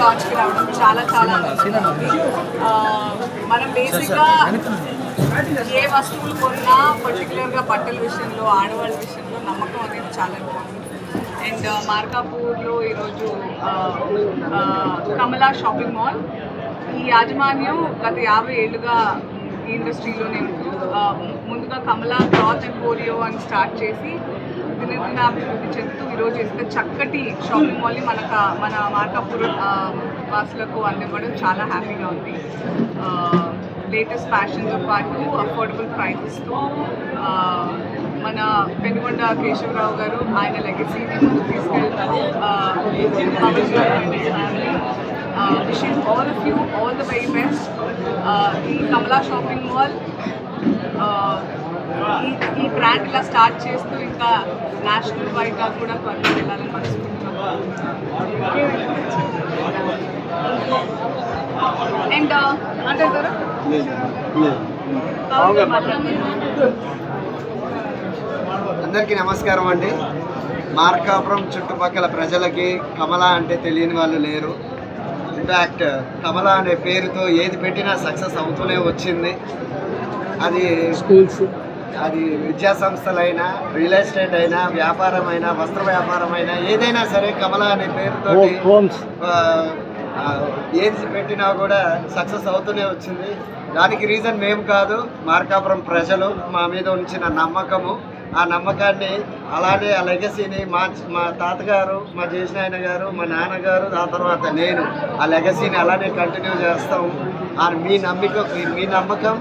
లాంచ్కి రావడం చాలా చాలా. మనం బేసిక్గా ఏ వస్తువులు కొన్నా పర్టికులర్గా బట్టల విషయంలో ఆడవాళ్ళ విషయంలో నమ్మకం అనేది చాలా ఇంపార్టెంట్ అండ్ uh, మార్కాపూర్లో ఈరోజు uh, uh, Kamala shopping mall. ఈ యాజమాన్యం గత యాభై ఏళ్ళుగా ఈ ఇండస్ట్రీలో నేను ముందుగా కమలా క్లాత్ అండ్ కోరియో అని స్టార్ట్ చేసి దినదినాభివృద్ధి చెందుతూ ఈరోజు ఇంత చక్కటి షాపింగ్ మాల్ని మనకు మన మార్కాపూర్ వాసులకు అందివ్వడం చాలా హ్యాపీగా ఉంది. లేటెస్ట్ ఫ్యాషన్తో పాటు అఫోర్డబుల్ ప్రైజెస్తో మన పెనుగొండ కేశవరావు గారు ఆయన లెగసీని ముందుకు తీసుకెళ్తారు. Wishing all of you all the very best ఈ కమలా షాపింగ్ మాల్ ఈ ఈ బ్రాండ్ ఇలా స్టార్ట్ చేస్తూ ఇంకా నేషనల్ వైడ్గా కూడా త్వరగా వెళ్ళాలని మనసుకుంటున్నాం అండ్ అంటే కదా అందరికీ నమస్కారం అండి. మార్కాపురం చుట్టుపక్కల ప్రజలకి కమల అంటే తెలియని వాళ్ళు లేరు. ఇన్ఫ్యాక్ట్ కమల అనే పేరుతో ఏది పెట్టినా సక్సెస్ అవుతూనే వచ్చింది. అది స్కూల్స్ అది విద్యా సంస్థలైనా రియల్ ఎస్టేట్ అయినా వ్యాపారం అయినా వస్త్ర వ్యాపారం అయినా ఏదైనా సరే కమల అనే పేరుతో హోమ్స్ ఏది పెట్టినా కూడా సక్సెస్ అవుతూనే వచ్చింది. దానికి రీజన్ మేము కాదు మార్కాపురం ప్రజలు మా మీద ఉంచిన నమ్మకము. ఆ నమ్మకాన్ని అలానే ఆ లెగసీని మా మా తాతగారు మా చేసిన గారు మా నాన్నగారు ఆ తర్వాత నేను ఆ లెగసీని అలానే కంటిన్యూ చేస్తాం. ఆ మీ నమ్మిక మీ నమ్మకం